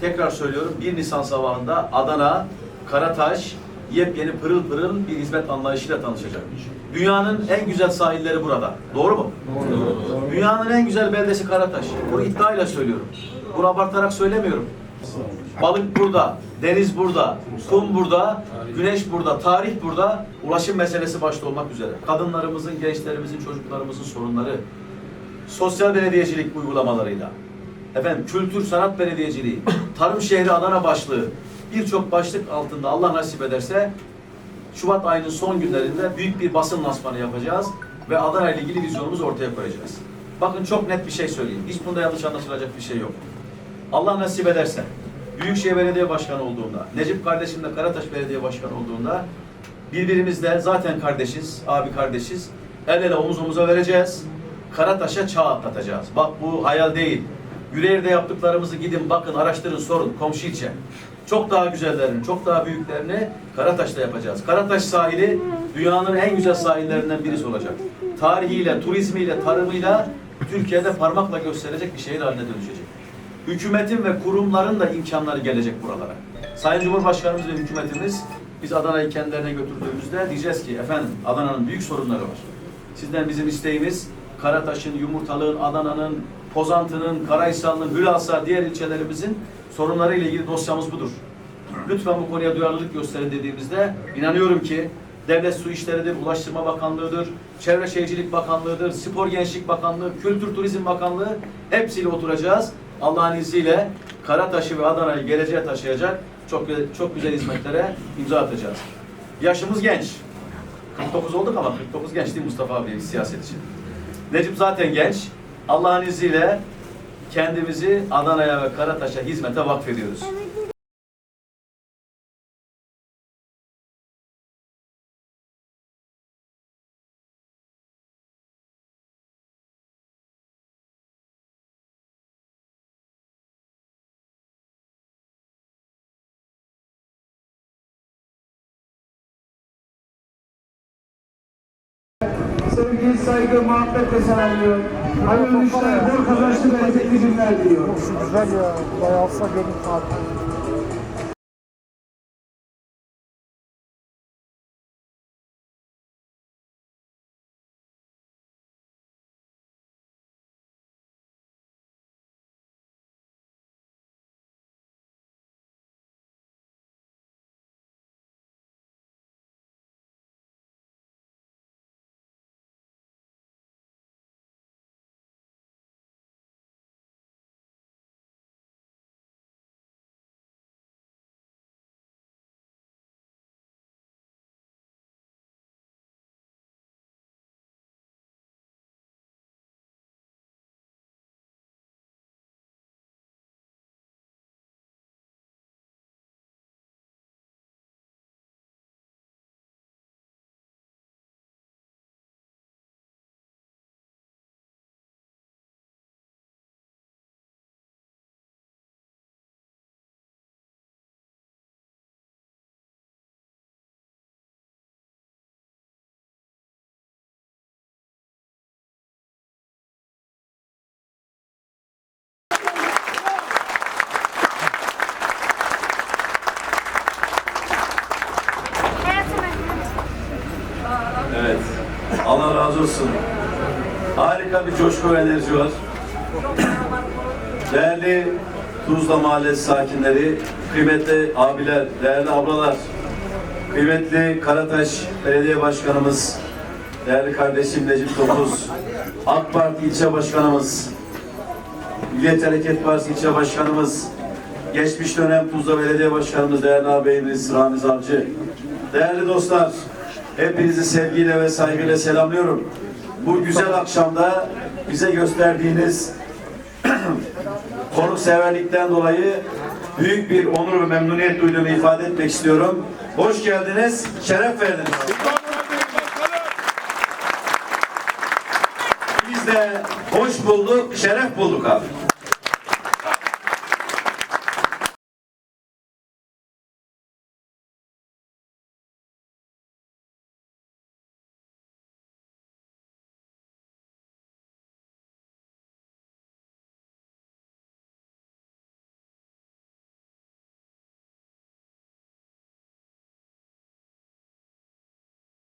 tekrar söylüyorum 1 Nisan sabahında Adana, Karataş yepyeni pırıl pırıl bir hizmet anlayışıyla tanışacak. Dünyanın en güzel sahilleri burada. Doğru mu? Doğru. Dünyanın en güzel beldesi Karataş. Bunu iddiayla söylüyorum. Bunu abartarak söylemiyorum. Balık burada, deniz burada, kum burada, güneş burada, tarih burada, ulaşım meselesi başta olmak üzere. Kadınlarımızın, gençlerimizin, çocuklarımızın sorunları, sosyal belediyecilik uygulamalarıyla, efendim kültür sanat belediyeciliği, tarım şehri Adana başlığı, birçok başlık altında Allah nasip ederse Şubat ayının son günlerinde büyük bir basın lansmanı yapacağız ve Adana ile ilgili vizyonumuzu ortaya koyacağız. Bakın çok net bir şey söyleyeyim. Hiç bunda yanlış anlaşılacak bir şey yok. Allah nasip ederse Büyükşehir Belediye Başkanı olduğunda, Necip kardeşim de Karataş Belediye Başkanı olduğunda birbirimizle zaten kardeşiz, abi kardeşiz. El ele omuz omuza vereceğiz. Karataş'a çağ atlatacağız. Bak bu hayal değil. Yüreğir'de yaptıklarımızı gidin bakın araştırın sorun komşu ilçe. Çok daha güzellerini, çok daha büyüklerini Karataş'ta yapacağız. Karataş sahili dünyanın en güzel sahillerinden birisi olacak. Tarihiyle, turizmiyle, tarımıyla Türkiye'de parmakla gösterecek bir şehir haline dönüşecek. Hükümetin ve kurumların da imkanları gelecek buralara. Sayın Cumhurbaşkanımız ve hükümetimiz biz Adana'yı kendilerine götürdüğümüzde diyeceğiz ki efendim Adana'nın büyük sorunları var. Sizden bizim isteğimiz Karataş'ın, Yumurtalık'ın, Adana'nın, Pozantı'nın, Karahisar'ın, Hülasa, diğer ilçelerimizin sorunları ile ilgili dosyamız budur. Lütfen bu konuya duyarlılık gösterin dediğimizde inanıyorum ki Devlet Su İşleri'dir, Ulaştırma Bakanlığı'dır, Çevre Şehircilik Bakanlığı'dır, Spor Gençlik Bakanlığı, Kültür Turizm Bakanlığı hepsiyle oturacağız. Allah'ın izniyle Karataş'ı ve Adana'yı geleceğe taşıyacak çok çok güzel hizmetlere imza atacağız. Yaşımız genç. 49 olduk ama 49 genç değil Mustafa abi siyaset için. Necip zaten genç. Allah'ın izniyle kendimizi Adana'ya ve Karataş'a hizmete vakfediyoruz. Sevgi, saygı, muhabbetle selamlıyor. Hayırlı işler, bol kazançlı, bereketli günler diliyor. Güzel ya. Bayağı alsa görüntü Allah razı olsun. Harika bir coşku ve enerji var. Değerli Tuzla Mahallesi sakinleri, kıymetli abiler, değerli ablalar, kıymetli Karataş Belediye Başkanımız, değerli kardeşim Necip Topuz, AK Parti İlçe Başkanımız, Milliyetçi Hareket Partisi İlçe Başkanımız, geçmiş dönem Tuzla Belediye Başkanımız, değerli ağabeyimiz Ramiz Avcı, değerli dostlar, hepinizi sevgiyle ve saygıyla selamlıyorum. Bu güzel akşamda bize gösterdiğiniz konukseverlikten dolayı büyük bir onur ve memnuniyet duyduğumu ifade etmek istiyorum. Hoş geldiniz, şeref verdiniz. Biz de hoş bulduk, şeref bulduk abi.